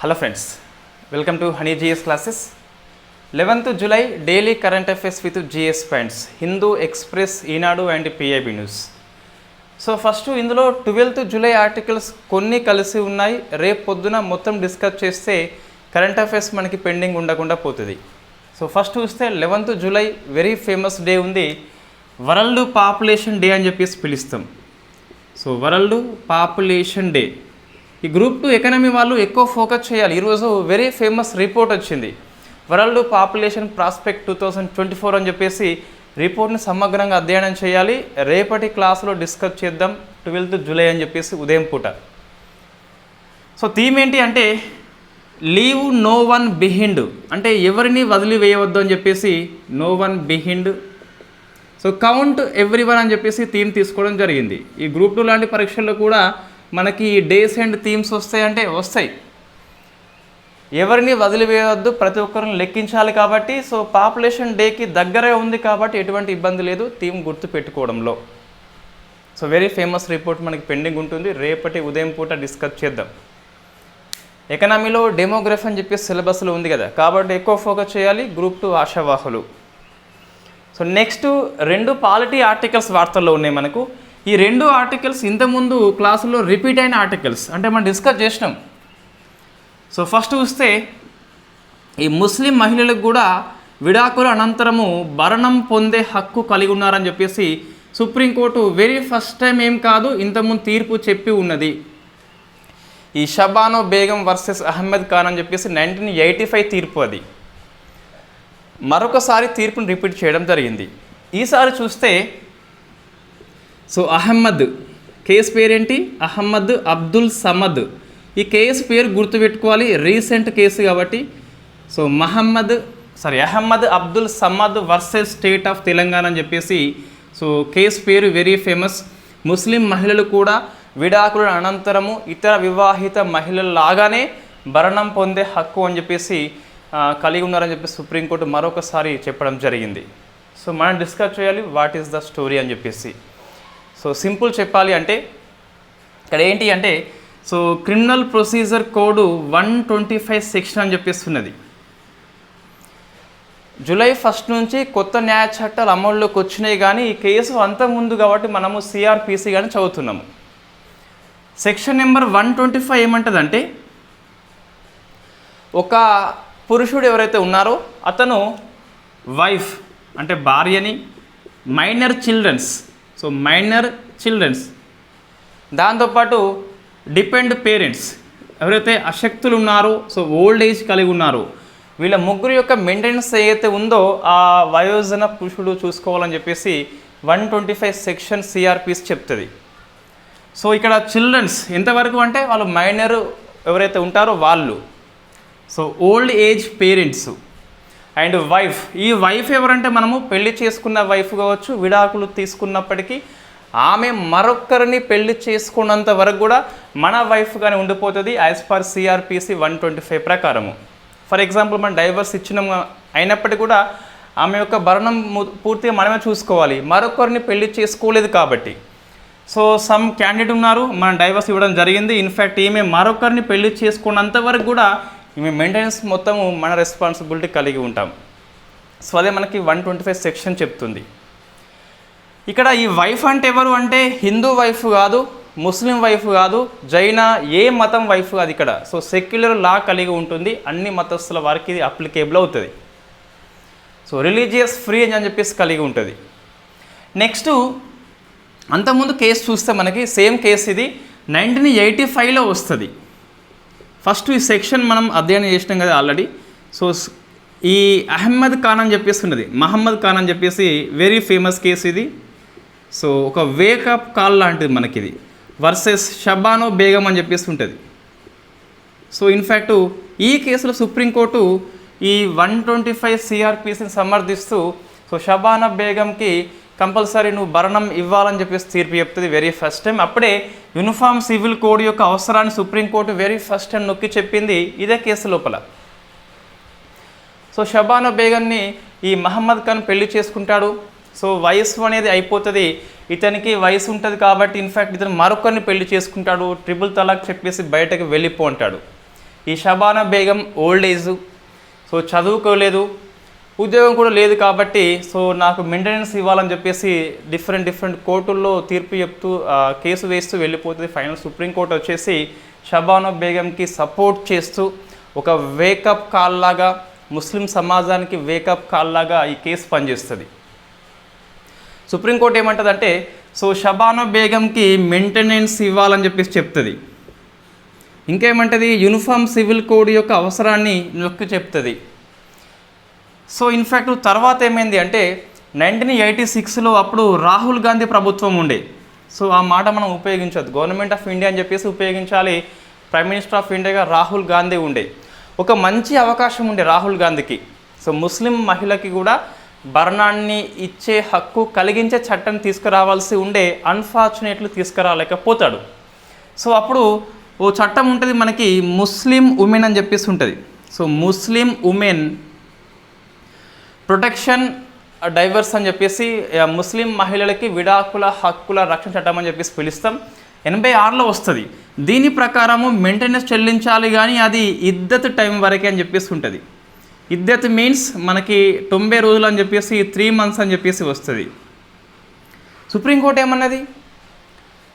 Hello friends welcome to Honey GS classes eleventh July daily current affairs with GS points Hindu express Eenadu and PIB news so first ఇందులో twelfth July articles కొన్ని కలిసి ఉన్నాయి. రేపు పొద్దున మొత్తం discuss చేస్తే current affairs మనకి pending ఉండకుండా పోతుంది. సో ఫస్ట్ చూస్తే eleventh July very famous day ఉంది. వరల్డ్ పాపులేషన్ డే అని చెప్పేసి పిలుస్తాం. So world population day. ఈ గ్రూప్ టూ ఎకనమీ వాళ్ళు ఎక్కువ ఫోకస్ చేయాలి. ఈరోజు వెరీ ఫేమస్ రిపోర్ట్ వచ్చింది. World population prospect two thousand twenty four అని చెప్పేసి రిపోర్ట్ని సమగ్రంగా అధ్యయనం చేయాలి. రేపటి క్లాస్లో డిస్కస్ చేద్దాం. ట్వెల్త్ జూలై అని చెప్పేసి ఉదయం పూట. సో థీమ్ ఏంటి అంటే లీవ్ నో వన్ బిహిండ్. అంటే ఎవరిని వదిలివేయవద్దు అని చెప్పేసి no one behind. So count every one అని చెప్పేసి థీమ్ తీసుకోవడం జరిగింది. ఈ గ్రూప్ టూ లాంటి పరీక్షల్లో కూడా మనకి డేస్ అండ్ థీమ్స్ వస్తాయంటే వస్తాయి. ఎవరిని వదిలివేయవద్దు ప్రతి ఒక్కరిని లెక్కించాలి కాబట్టి సో పాపులేషన్ డేకి దగ్గరే ఉంది కాబట్టి ఎటువంటి ఇబ్బంది లేదు థీమ్ గుర్తు పెట్టుకోవడంలో సో వెరీ ఫేమస్ రిపోర్ట్ మనకి పెండింగ్ ఉంటుంది రేపటి ఉదయం పూట డిస్కస్ చేద్దాం. ఎకనామీలో డెమోగ్రఫీ అని చెప్పేసి సిలబస్లో ఉంది కదా కాబట్టి ఎక్కువ ఫోకస్ చేయాలి గ్రూప్ టూ ఆశావాహులు. సో నెక్స్ట్ రెండు పాలిటీ ఆర్టికల్స్ వార్తల్లో ఉన్నాయి మనకు. ఈ రెండు ఆర్టికల్స్ ఇంతకుముందు క్లాసులో రిపీట్ అయిన ఆర్టికల్స్ అంటే మనం డిస్కస్ చేసినాం. సో ఫస్ట్ చూస్తే ఈ ముస్లిం మహిళలకు కూడా విడాకుల అనంతరము భరణం పొందే హక్కు కలిగి ఉన్నారని చెప్పేసి సుప్రీంకోర్టు వెరీ ఫస్ట్ టైం ఏం కాదు ఇంతకుముందు తీర్పు చెప్పి ఉన్నది. ఈ షబానో బేగం వర్సెస్ అహ్మద్ ఖాన్ అని చెప్పేసి నైన్టీన్ ఎయిటీ ఫైవ్ తీర్పు అది. మరొకసారి తీర్పును రిపీట్ చేయడం జరిగింది. ఈసారి చూస్తే సో అహమ్మద్ కేసు పేరేంటి? అహమ్మద్ అబ్దుల్ సమద్. ఈ కేసు పేరు గుర్తుపెట్టుకోవాలి రీసెంట్ కేసు కాబట్టి. So Mohammed sorry Ahmed Abdul Samad versus state of Telangana అని చెప్పేసి సో కేసు పేరు వెరీ ఫేమస్. ముస్లిం మహిళలు కూడా విడాకుల అనంతరము ఇతర వివాహిత మహిళల లాగానే భరణం పొందే హక్కు అని చెప్పేసి కలిగి ఉన్నారని చెప్పి సుప్రీంకోర్టు మరొకసారి చెప్పడం జరిగింది. సో మనం డిస్కస్ చేయాలి వాట్ ఈస్ ద స్టోరీ అని చెప్పేసి. సో సింపుల్ చెప్పాలి అంటే ఇక్కడ ఏంటి అంటే so criminal procedure code one twenty five section అని చెప్పేస్తున్నది. జూలై ఫస్ట్ నుంచి కొత్త న్యాయ చట్టాలు అమల్లోకి వచ్చినాయి కానీ ఈ కేసు అంత ముందు కాబట్టి మనము సిఆర్పిసి కానీ చదువుతున్నాము. Section number one twenty five ఏమంటుందంటే ఒక పురుషుడు ఎవరైతే ఉన్నారో అతను వైఫ్ అంటే భార్యని minor childrens so minor childrens దాంతోపాటు డిపెండ్ పేరెంట్స్ ఎవరైతే అశక్తులు ఉన్నారో సో ఓల్డ్ ఏజ్ కలిగి ఉన్నారో వీళ్ళ ముగ్గురు యొక్క మెయింటెనెన్స్ ఏదైతే ఉందో ఆ వయోజన పురుషుడు చూసుకోవాలని చెప్పేసి one twenty five section CrPC చెప్తుంది. సో ఇక్కడ చిల్డ్రన్స్ ఎంతవరకు అంటే వాళ్ళు మైనర్ ఎవరైతే ఉంటారో వాళ్ళు. So old age parents and wife. ఈ వైఫ్ ఎవరంటే మనము పెళ్ళి చేసుకున్న వైఫ్ కావచ్చు విడాకులు తీసుకున్నప్పటికీ ఆమె మరొకరిని పెళ్ళి చేసుకున్నంత వరకు కూడా మన వైఫ్గానే ఉండిపోతుంది as per CrPC one twenty five ప్రకారము. ఫర్ ఎగ్జాంపుల్ మనం డైవర్స్ ఇచ్చిన అయినప్పటికీ కూడా ఆమె యొక్క భరణం పూర్తిగా మనమే చూసుకోవాలి. మరొకరిని పెళ్ళి చేసుకోలేదు కాబట్టి. సో సమ్ క్యాండిడేట్ ఉన్నారు. మనం డైవర్స్ ఇవ్వడం జరిగింది. ఇన్ఫ్యాక్ట్ ఈమె మరొకరిని పెళ్ళి చేసుకున్నంత వరకు కూడా మేము మెయింటెనెన్స్ మొత్తము మన రెస్పాన్సిబిలిటీ కలిగి ఉంటాం. సో అదే మనకి వన్ ట్వంటీ ఫైవ్ సెక్షన్ చెప్తుంది. ఇక్కడ ఈ వైఫ్ అంటే ఎవరు అంటే హిందూ వైఫ్ కాదు ముస్లిం వైఫ్ కాదు జైన ఏ మతం వైఫ్ కాదు ఇక్కడ. సో సెక్యులర్ లా కలిగి ఉంటుంది అన్ని మతస్థుల వారికి ఇది అప్లికేబుల్ అవుతుంది. సో రిలీజియస్ ఫ్రీ అని చెప్పేసి కలిగి ఉంటుంది. నెక్స్ట్ అంతకుముందు కేసు చూస్తే మనకి సేమ్ కేసు ఇది నైన్టీన్ ఎయిటీ ఫైవ్లో వస్తుంది. ఫస్ట్ ఈ సెక్షన్ మనం అధ్యయనం చేసినాం కదా ఆల్రెడీ. సో ఈ అహ్మద్ ఖాన్ అని చెప్పేసి ఉన్నది మహమ్మద్ ఖాన్ అని చెప్పేసి వెరీ ఫేమస్ కేసు ఇది. సో ఒక వేకప్ కాల్ లాంటిది మనకిది. వర్సెస్ షబానో బేగం అని చెప్పేసి ఉంటుంది సో ఇన్ఫ్యాక్ట్ ఈ కేసులో సుప్రీంకోర్టు ఈ వన్ ట్వంటీ ఫైవ్ సిఆర్పిసిని సమర్థిస్తూ సో షబానా బేగంకి కంపల్సరీ నువ్వు భరణం ఇవ్వాలని చెప్పేసి తీర్పు చెప్తుంది వెరీ ఫస్ట్ టైం అప్పుడే యూనిఫామ్ సివిల్ కోడ్ యొక్క అవసరాన్ని సుప్రీంకోర్టు వెరీ ఫస్ట్ టైం నొక్కి చెప్పింది ఇదే కేసు లోపల. సో షబానా బేగన్ని ఈ మహమ్మద్ ఖాన్ పెళ్ళి చేసుకుంటాడు. సో వయసు అనేది అయిపోతుంది. ఇతనికి వయసు ఉంటుంది కాబట్టి ఇన్ఫ్యాక్ట్ ఇతను మరొకరిని పెళ్ళి చేసుకుంటాడు. ట్రిపుల్ తలాక్ చెప్పేసి బయటకు వెళ్ళిపో అంటాడు. ఈ Shabana Begum old age so చదువుకోలేదు. ఉద్యోగం కూడా లేదు కాబట్టి సో నాకు మెయింటెనెన్స్ ఇవ్వాలని చెప్పేసి డిఫరెంట్ డిఫరెంట్ కోర్టుల్లో తీర్పు చెప్తూ ఆ, కేసు వేస్తూ వెళ్ళిపోతుంది. ఫైనల్ సుప్రీంకోర్టు వచ్చేసి షబానా బేగంకి సపోర్ట్ చేస్తూ ఒక వేకప్ కాల్ లాగా ముస్లిం సమాజానికి వేకప్ కాల్ లాగా ఈ కేసు పనిచేస్తుంది. సుప్రీంకోర్టు ఏమంటుందంటే సో షబానో బేగంకి మెయింటెనెన్స్ ఇవ్వాలని చెప్పేసి చెప్తుంది. ఇంకేమంటది? యూనిఫామ్ సివిల్ కోడ్ యొక్క అవసరాన్ని నొక్కి చెప్తుంది. సో ఇన్ఫ్యాక్ట్ తర్వాత ఏమైంది అంటే నైన్టీన్ ఎయిటీ సిక్స్లో అప్పుడు రాహుల్ గాంధీ ప్రభుత్వం ఉండే. సో ఆ మాట మనం ఉపయోగించవద్దు గవర్నమెంట్ ఆఫ్ ఇండియా అని చెప్పేసి ఉపయోగించాలి. ప్రైమ్ మినిస్టర్ ఆఫ్ ఇండియాగా రాహుల్ గాంధీ ఉండే. ఒక మంచి అవకాశం ఉండే రాహుల్ గాంధీకి. సో ముస్లిం మహిళకి కూడా భరణాన్ని ఇచ్చే హక్కు కలిగించే చట్టం తీసుకురావాల్సి ఉండే అన్ఫార్చునేట్లు తీసుకురాలేకపోతాడు. సో అప్పుడు ఓ చట్టం ఉంటుంది మనకి ముస్లిం ఉమెన్ అని చెప్పేసి ఉంటుంది. So Muslim women protection divorce అని చెప్పేసి ముస్లిం మహిళలకి విడాకుల హక్కుల రక్షణ చట్టం అని చెప్పేసి పిలుస్తాం. ఎనభై ఆరులో వస్తుంది. దీని ప్రకారము మెయింటెనెన్స్ చెల్లించాలి కానీ అది ఇద్దత్ టైం వరకే అని చెప్పేసి ఉంటుంది. ఇద్దత్ మీన్స్ మనకి తొంభై రోజులు అని చెప్పేసి త్రీ మంత్స్ అని చెప్పేసి వస్తుంది. సుప్రీంకోర్టు ఏమన్నది?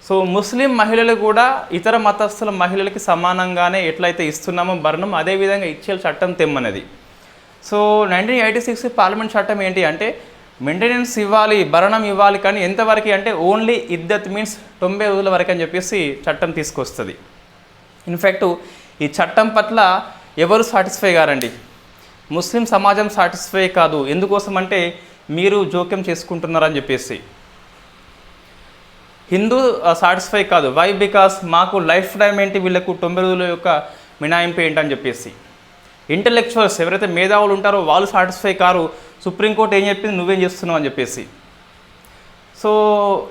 సో ముస్లిం మహిళలు కూడా ఇతర మతస్థుల మహిళలకి సమానంగానే ఎట్లయితే ఇస్తున్నామో భరణం అదేవిధంగా ఇచ్చే చట్టం తెమ్మన్నది. So nineteen eighty six parliament చట్టం ఏంటి అంటే మెయింటెనెన్స్ ఇవ్వాలి భరణం ఇవ్వాలి కానీ ఎంతవరకు అంటే ఓన్లీ ఇద్దత్ మీన్స్ తొంభై రోజుల వరకు అని చెప్పేసి చట్టం తీసుకొస్తుంది. ఇన్ఫ్యాక్ట్ ఈ చట్టం పట్ల ఎవరు సాటిస్ఫై కారండి? ముస్లిం సమాజం సాటిస్ఫై కాదు. ఎందుకోసం అంటే మీరు జోక్యం చేసుకుంటున్నారని చెప్పేసి. హిందూ సాటిస్ఫై కాదు. వై? బికాస్ మాకు లైఫ్ టైం ఏంటి? వీళ్ళకు తొంభై రోజుల యొక్క మినాయింపు ఏంటని చెప్పేసి. ఇంటలెక్చువల్స్ ఎవరైతే మేధావులు ఉంటారో వాళ్ళు సాటిస్ఫై కారు సుప్రీంకోర్టు ఏం చెప్పింది నువ్వేం చేస్తున్నావు అని చెప్పేసి. సో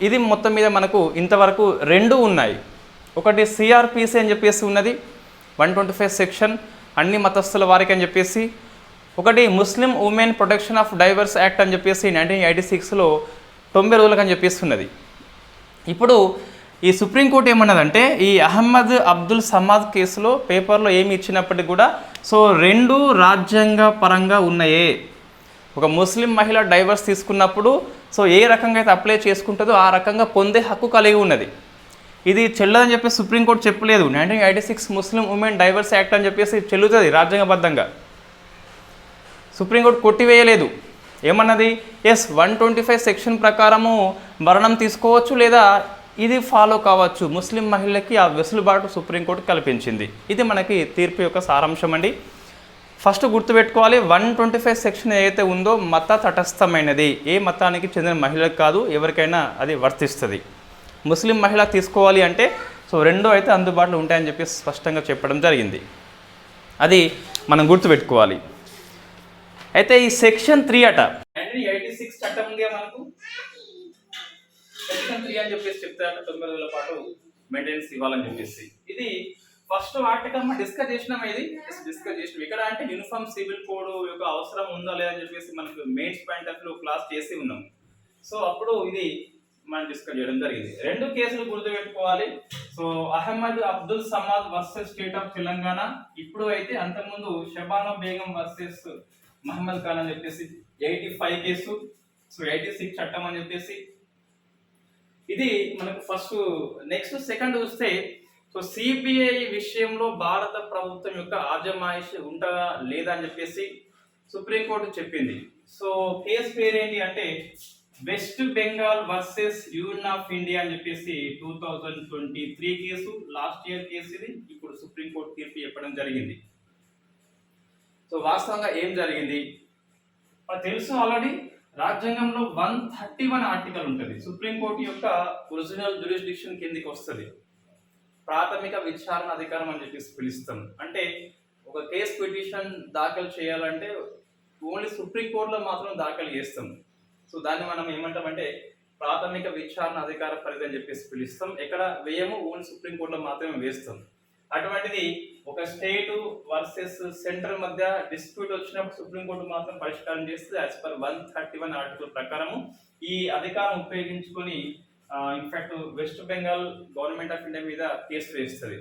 ఇది మొత్తం మీద మనకు ఇంతవరకు రెండు ఉన్నాయి. ఒకటి సిఆర్పిసి అని చెప్పేసి ఉన్నది వన్ ట్వంటీ ఫైవ్ సెక్షన్ అన్ని మతస్థుల వారికి అని చెప్పేసి. ఒకటి Muslim women protection of divorce act అని చెప్పేసి నైన్టీన్ ఎయిటీ సిక్స్లో తొంభై రోజులకు అని చెప్పేసి ఉన్నది. ఇప్పుడు ఈ సుప్రీంకోర్టు ఏమన్నదంటే ఈ అహ్మద్ అబ్దుల్ సమాద్ కేసులో పేపర్లో ఏమి ఇచ్చినప్పటికీ కూడా సో రెండు రాజ్యాంగ పరంగా ఉన్నాయే. ఒక ముస్లిం మహిళ డైవర్స్ తీసుకున్నప్పుడు సో ఏ రకంగా అయితే అప్లై చేసుకుంటుందో ఆ రకంగా పొందే హక్కు కలిగి ఉన్నది. ఇది చెల్లదని చెప్పి సుప్రీంకోర్టు చెప్పలేదు. Nineteen eighty six Muslim women divorce act అని చెప్పేసి చెల్లుతుంది రాజ్యాంగబద్ధంగా. సుప్రీంకోర్టు కొట్టివేయలేదు. ఏమన్నది? S one twenty five section ప్రకారము మరణం తీసుకోవచ్చు లేదా ఇది ఫాలో కావచ్చు. ముస్లిం మహిళలకి ఆ వెసులుబాటు సుప్రీంకోర్టు కల్పించింది. ఇది మనకి తీర్పు యొక్క సారాంశం అండి ఫస్ట్ గుర్తుపెట్టుకోవాలి వన్ ట్వంటీ ఫైవ్ సెక్షన్ ఏదైతే ఉందో మత తటస్థమైనది. ఏ మతానికి చెందిన మహిళకు కాదు ఎవరికైనా అది వర్తిస్తుంది. ముస్లిం మహిళ తీసుకోవాలి అంటే సో రెండో అయితే అందుబాటులో ఉంటాయని చెప్పి స్పష్టంగా చెప్పడం జరిగింది. అది మనం గుర్తుపెట్టుకోవాలి. అయితే ఈ సెక్షన్ త్రీ అట నైన్టీన్ ఎయిటీ సిక్స్ చట్టం ఉంది మనకు సెక్షన్ త్రీ అని చెప్పేసి చెప్తారు తొమ్మిది రోజుల పాటు మెయింటెనెన్స్ ఇవ్వాలని చెప్పేసి. ఇది ఫస్ట్ ఆర్టికల్ మనం డిస్కస్ చేసినాం ఇది డిస్కస్ చేసినాం. ఇక్కడ అంటే యూనిఫామ్ సివిల్ కోడ్ యొక్క అవసరం ఉందా లేదా అని చెప్పేసి మనకు మెయిన్స్ పాయింట్ ఆఫ్లో క్లాస్ చేసి ఉన్నాం. సో అప్పుడు ఇది మనం డిస్కస్ చేయడం జరిగింది. రెండు కేసులు గుర్తుపెట్టుకోవాలి. So Ahmed Abdul Samad versus state of Telangana ఇప్పుడు అయితే అంతకుముందు షబానా బేగం వర్సెస్ మహమ్మద్ ఖాన్ అని చెప్పేసి eighty five case. So eighty six చట్టం అని చెప్పేసి ఇది మనకు ఫస్ట్ నెక్స్ట్ సెకండ్ చూస్తే సో సిబిఐ విషయంలో భారత ప్రభుత్వం యొక్క ఆజమాయిషి ఉంటుందా లేదా అని చెప్పేసి సుప్రీంకోర్టు చెప్పింది. సో కేసు పేరేంటి అంటే West Bengal versus union of India అని చెప్పేసి two thousand twenty three case last year case ఇది ఇప్పుడు సుప్రీంకోర్టు తీర్పు చెప్పడం జరిగింది. సో వాస్తవంగా ఏం జరిగింది? తెలుసు ఆల్రెడీ రాజ్యాంగంలో వన్ థర్టీ వన్ ఆర్టికల్ ఉంటుంది. సుప్రీంకోర్టు యొక్క ఒరిజినల్ జ్యూరిస్డిక్షన్ కిందికి వస్తుంది. ప్రాథమిక విచారణ అధికారం అని చెప్పేసి పిలుస్తాం. అంటే ఒక కేస్ పిటిషన్ దాఖలు చేయాలంటే ఓన్లీ సుప్రీంకోర్టులో మాత్రం దాఖలు చేస్తాం. సో దాన్ని మనం ఏమంటామంటే ప్రాథమిక విచారణ అధికార పరిధి అని చెప్పేసి పిలుస్తాం. ఎక్కడ వేయము ఓన్లీ సుప్రీంకోర్టులో మాత్రమే వేస్తాం. అటువంటిది ఒక స్టేట్ వర్సెస్ సెంటర్ మధ్య డిస్ప్యూట్ వచ్చినప్పుడు సుప్రీంకోర్టు మాత్రం పరిష్కారం చేస్తుంది as per one thirty one article ప్రకారము. ఈ అధికారం ఉపయోగించుకొని in fact West Bengal government of India మీద కేసు వేస్తుంది.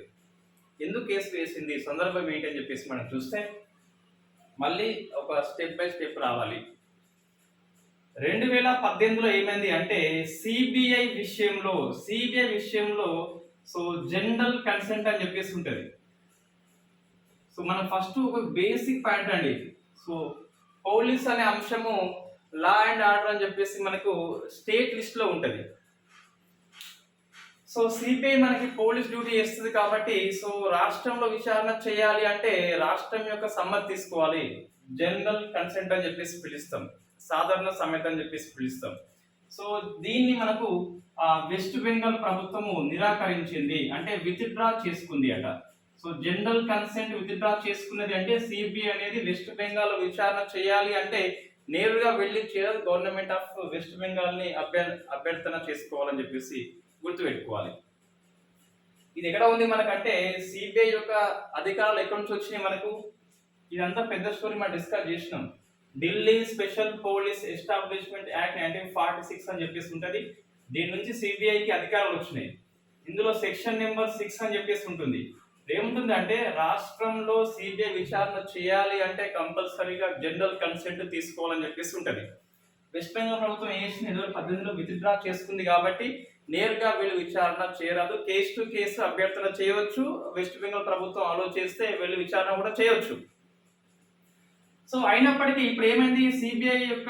ఎందుకు కేసు వేసింది? సందర్భం ఏంటని చెప్పేసి మనం చూస్తే మళ్ళీ ఒక స్టెప్ బై స్టెప్ రావాలి. రెండు వేల పద్దెనిమిదిలో ఏమైంది అంటే సిబిఐ విషయంలో సిబిఐ విషయంలో సో జనరల్ కన్సెంట్ అని చెప్పేసి ఉంటుంది. సో మనం ఫస్ట్ ఒక బేసిక్ పాయింట్ అండి సో పోలీస్ అనే అంశము లా అండ్ ఆర్డర్ అని చెప్పేసి మనకు స్టేట్ లిస్ట్లో ఉంటుంది. సో సిబిఐ మనకి పోలీస్ డ్యూటీ చేస్తుంది కాబట్టి సో రాష్ట్రంలో విచారణ చేయాలి అంటే రాష్ట్రం యొక్క సమ్మతి తీసుకోవాలి. జనరల్ కన్సెంట్ అని చెప్పేసి పిలుస్తాం. సాధారణ సమ్మతి అని చెప్పేసి పిలుస్తాం. సో దీన్ని మనకు ఆ, వెస్ట్ బెంగాల్ ప్రభుత్వము నిరాకరించింది. అంటే విత్డ్రా చేసుకుంది అట. సో జనరల్ కన్సెంట్ విత్డ్రా చేసుకున్నది అంటే సిబిఐ అనేది వెస్ట్ బెంగాల్ విచారణ చేయాలి అంటే నేరుగా వెళ్ళి చేయదు గవర్నమెంట్ ఆఫ్ వెస్ట్ బెంగాల్ని అభ్యర్థన చేసుకోవాలని చెప్పేసి గుర్తుపెట్టుకోవాలి. ఇది ఎక్కడ ఉంది మనకంటే సిబిఐ యొక్క అధికారాలు ఎక్కడి నుంచి వచ్చినాయి మనకు? ఇదంతా పెద్ద స్టోరీ మనం డిస్కస్ చేసినాం. Delhi special police establishment act nineteen forty six అని చెప్పేసి ఉంటుంది. దీని నుంచి సిబిఐకి అధికారాలు వచ్చినాయి. ఇందులో సెక్షన్ నెంబర్ సిక్స్ అని చెప్పేసి ఉంటుంది. ఏముంటుంది అంటే రాష్ట్రంలో సిబిఐ విచారణ చేయాలి అంటే కంపల్సరీగా జనరల్ కన్సెంట్ తీసుకోవాలని చెప్పేసి ఉంటుంది. వెస్ట్ బెంగాల్ ప్రభుత్వం ఏసిన చేసింది? రెండు వేల పద్దెనిమిదిలో విత్డ్రా చేసుకుంది కాబట్టి నేరుగా వీళ్ళు విచారణ చేయరాదు. కేసు టు కేసు అభ్యర్థన చేయవచ్చు. వెస్ట్ బెంగాల్ ప్రభుత్వం ఆలోచిస్తే వీళ్ళు విచారణ కూడా చేయవచ్చు. సో అయినప్పటికీ ఇప్పుడు ఏమైంది? సిబిఐ యొక్క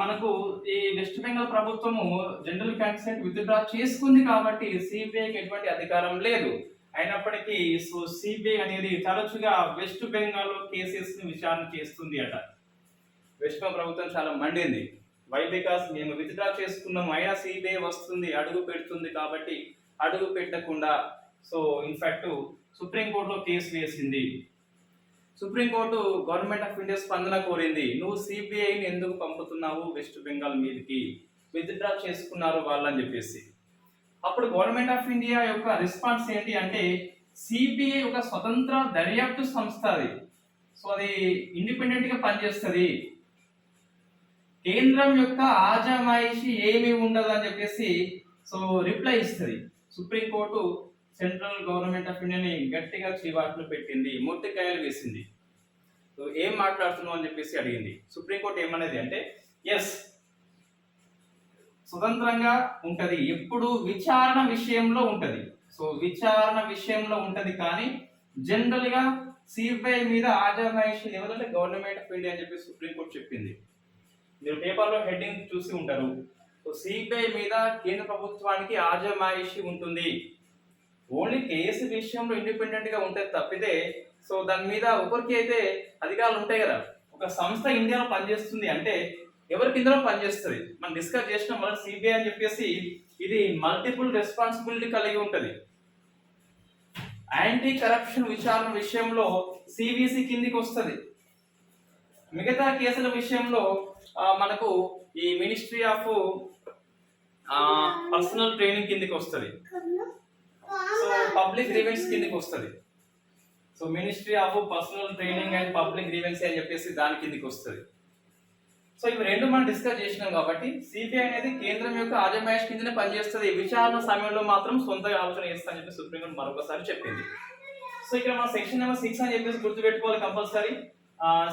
మనకు ఈ వెస్ట్ బెంగాల్ ప్రభుత్వము జనరల్ కన్సెంట్ విత్డ్రా చేసుకుంది కాబట్టి సిబిఐకి ఎటువంటి అధికారం లేదు. అయినప్పటికీ సో సిబిఐ అనేది తరచుగా వెస్ట్ బెంగాల్ కేసెస్ని విచారణ చేస్తుంది అట. వెస్ట్ బెంగాల్ ప్రభుత్వం చాలా మండింది. వై బికాస్ మేము విత్డ్రా చేసుకున్నాం అయినా సిబిఐ వస్తుంది అడుగు పెడుతుంది కాబట్టి అడుగు పెట్టకుండా సో ఇన్ఫాక్ట్ సుప్రీంకోర్టులో కేసు వేసింది. Supreme court government of India స్పందన కోరింది. నువ్వు సిబిఐని ఎందుకు పంపుతున్నావు వెస్ట్ బెంగాల్ మీదకి? విత్డ్రా చేసుకున్నారు వాళ్ళని చెప్పేసి. అప్పుడు గవర్నమెంట్ ఆఫ్ ఇండియా యొక్క రెస్పాన్స్ ఏంటి అంటే సిబిఐ ఒక స్వతంత్ర దర్యాప్తు సంస్థ అది. సో అది ఇండిపెండెంట్గా పనిచేస్తుంది. కేంద్రం యొక్క ఆజమాయిషి ఏమీ ఉండదు అని చెప్పేసి సో రిప్లై ఇస్తుంది. Supreme court central government of ఇండియాని గట్టిగా చీవాట్లు పెట్టింది మూర్తికాయలు వేసింది. నువ్వు ఏం మాట్లాడుతున్నావు అని చెప్పేసి అడిగింది. సుప్రీంకోర్టు ఏమనేది అంటే ఎస్ స్వతంత్రంగా ఉంటుంది. ఎప్పుడు విచారణ విషయంలో ఉంటుంది. సో విచారణ విషయంలో ఉంటుంది కానీ జనరల్గా సిబిఐ మీద ఆజమాయిషి ఎవరంటే గవర్నమెంట్ ఆఫ్ ఇండియా అని చెప్పి సుప్రీంకోర్టు చెప్పింది. మీరు పేపర్లో హెడ్డింగ్ చూసి ఉంటారు. సో సిబిఐ మీద కేంద్ర ప్రభుత్వానికి ఆజమాయిషి ఉంటుంది. ఓన్లీ కేసు విషయంలో ఇండిపెండెంట్గా ఉంటే తప్పితే సో దాని మీద ఒకరికి అయితే అధికారాలు ఉంటాయి కదా. ఒక సంస్థ ఇండియాలో పనిచేస్తుంది అంటే ఎవరి కిందలో పనిచేస్తుంది? మనం డిస్కస్ చేసిన మన సిబిఐ అని చెప్పేసి ఇది మల్టిపుల్ రెస్పాన్సిబిలిటీ కలిగి ఉంటుంది. యాంటీ కరప్షన్ విచారణ విషయంలో సిబిసి కిందికి వస్తుంది. మిగతా కేసుల విషయంలో మనకు ఈ మినిస్ట్రీ ఆఫ్ పర్సనల్ ట్రైనింగ్ కిందికి వస్తుంది. సో పబ్లిక్ గ్రీవెన్స్ కిందికి వస్తుంది. So ministry of personnel training and public grievances అని చెప్పేసి దాని కిందకి వస్తుంది. సో ఇవి రెండు మనం డిస్కస్ చేసినాం కాబట్టి సిబిఐ అనేది కేంద్రం యొక్క ఆజమాయిష్ కిందనే పనిచేస్తుంది. విచారణ సమయంలో మాత్రం సొంత ఆలోచన చేస్తా అని చెప్పి సుప్రీంకోర్టు మరొకసారి చెప్పింది. సో ఇక్కడ మన సెక్షన్ నెంబర్ సిక్స్ అని చెప్పేసి గుర్తుపెట్టుకోవాలి కంపల్సరీ.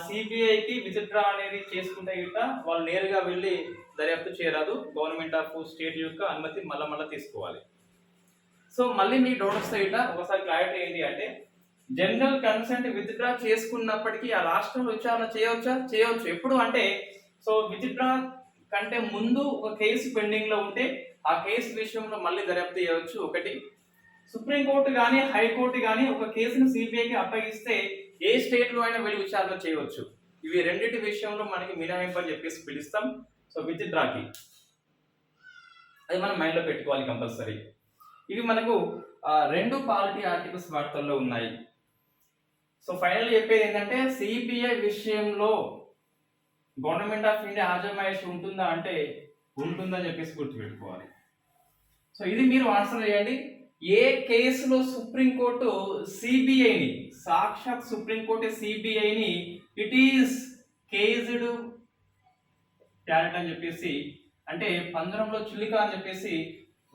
సిబిఐకి విత్డ్రా అనేది చేసుకుంటే గిట్ట వాళ్ళు నేరుగా వెళ్ళి దర్యాప్తు చేయరాదు. గవర్నమెంట్ ఆఫ్ స్టేట్ యొక్క అనుమతి మళ్ళా మళ్ళీ తీసుకోవాలి. సో మళ్ళీ మీకు డౌట్ వస్తే గిట్ట ఒకసారి క్లారిటీ ఏంటి అంటే జనరల్ కన్సెంట్ విత్డ్రా చేసుకున్నప్పటికీ ఆ రాష్ట్రంలో విచారణ చేయవచ్చా? చేయవచ్చు. ఎప్పుడు అంటే సో విత్డ్రా కంటే ముందు ఒక కేసు పెండింగ్లో ఉంటే ఆ కేసు విషయంలో మళ్ళీ దర్యాప్తు చేయవచ్చు. ఒకటి. సుప్రీంకోర్టు కానీ హైకోర్టు కానీ ఒక కేసును సిబిఐకి అప్పగిస్తే ఏ స్టేట్లో అయినా వెళ్ళి విచారణ చేయవచ్చు. ఇవి రెండింటి విషయంలో మనకి మినహాయింపు అని చెప్పేసి పిలుస్తాం. సో విత్డ్రాకి. అది మనం మైండ్లో పెట్టుకోవాలి కంపల్సరీ. ఇవి మనకు రెండు పాలిటీ ఆర్టికల్స్ వార్తల్లో ఉన్నాయి. సో ఫైనల్ చెప్పేది ఏంటంటే సిబిఐ విషయంలో గవర్నమెంట్ ఆఫ్ ఇండియా ఆజమాయిషి ఉంటుందా అంటే ఉంటుందని చెప్పేసి గుర్తుపెట్టుకోవాలి. సో ఇది మీరు ఆన్సర్ చేయండి. ఏ కేసులో సుప్రీంకోర్టు సిబిఐని సాక్షాత్ సుప్రీంకోర్టు సిబిఐని ఇట్ ఈస్ కేజ్డ్ టాలెంట్ అని చెప్పేసి అంటే పంజరంలో చిలిక అని చెప్పేసి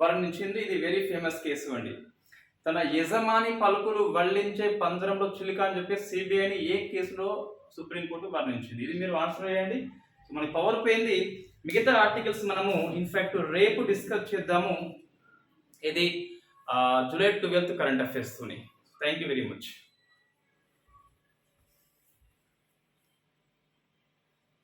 వర్ణించింది. ఇది వెరీ ఫేమస్ కేసు అండి. తన యజమాని పలుకులు వల్లించే పంజరంలో చిలుక అని చెప్పి సిబిఐని ఏ కేసులో సుప్రీంకోర్టు వర్ణించింది? ఇది మీరు ఆన్సర్ చేయండి. మనకి పవర్ పోయింది. మిగతా ఆర్టికల్స్ మనము ఇన్ఫాక్ట్ రేపు డిస్కస్ చేద్దాము. ఇది జూలై ట్వెల్త్ కరెంట్ అఫైర్స్తోని థ్యాంక్ యూ వెరీ మచ్